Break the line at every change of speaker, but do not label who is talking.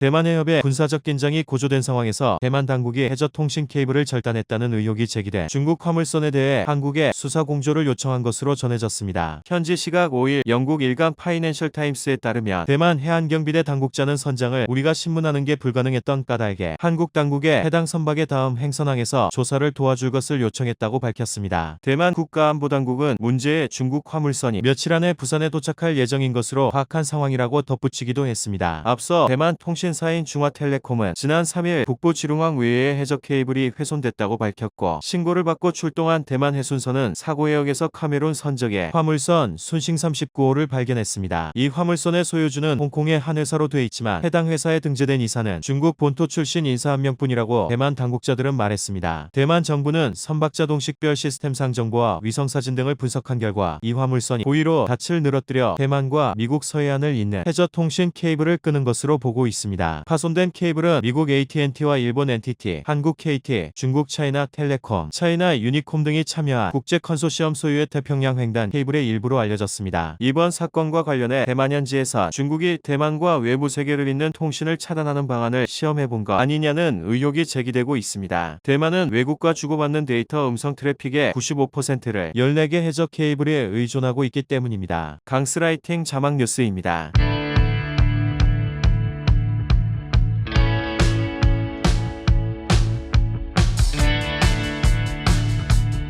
대만 해협의 군사적 긴장이 고조된 상황에서 대만 당국이 해저 통신 케이블을 절단했다는 의혹이 제기돼 중국 화물선에 대해 한국에 수사 공조를 요청한 것으로 전해졌습니다. 현지 시각 5일 영국 일간 파이낸셜 타임스에 따르면 대만 해안경비대 당국자는 선장을 우리가 신문하는 게 불가능했던 까닭에 한국 당국에 해당 선박의 다음 행선항에서 조사를 도와줄 것을 요청했다고 밝혔습니다. 대만 국가안보당국은 문제의 중국 화물선이 며칠 안에 부산에 도착할 예정인 것으로 파악한 상황이라고 덧붙이기도 했습니다. 앞서 대만 통신 사인 중화텔레콤은 지난 3일 북부 지룽항 외의 해저 케이블이 훼손됐다고 밝혔고 신고를 받고 출동한 대만 해순선은 사고 해역에서 카메룬 선적의 화물선 순싱 39호를 발견했습니다. 이 화물선의 소유주는 홍콩의 한 회사로 돼 있지만 해당 회사에 등재된 이사는 중국 본토 출신 인사 한 명뿐이라고 대만 당국자들은 말했습니다. 대만 정부는 선박자 동 식별 시스템상 정보와 위성사진 등을 분석한 결과 이 화물선이 고의로 닻을 늘어뜨려 대만과 미국 서해안을 잇는 해저 통신 케이블을 끄는 것으로 보고 있습니다. 파손된 케이블은 미국 AT&T와 일본 NTT, 한국 KT, 중국 차이나 텔레콤, 차이나 유니콤 등이 참여한 국제 컨소시엄 소유의 태평양 횡단 케이블의 일부로 알려졌습니다. 이번 사건과 관련해 대만 현지에서 중국이 대만과 외부 세계를 잇는 통신을 차단하는 방안을 시험해본 것 아니냐는 의혹이 제기되고 있습니다. 대만은 외국과 주고받는 데이터 음성 트래픽의 95%를 14개 해저 케이블에 의존하고 있기 때문입니다. 강스라이팅 자막 뉴스입니다.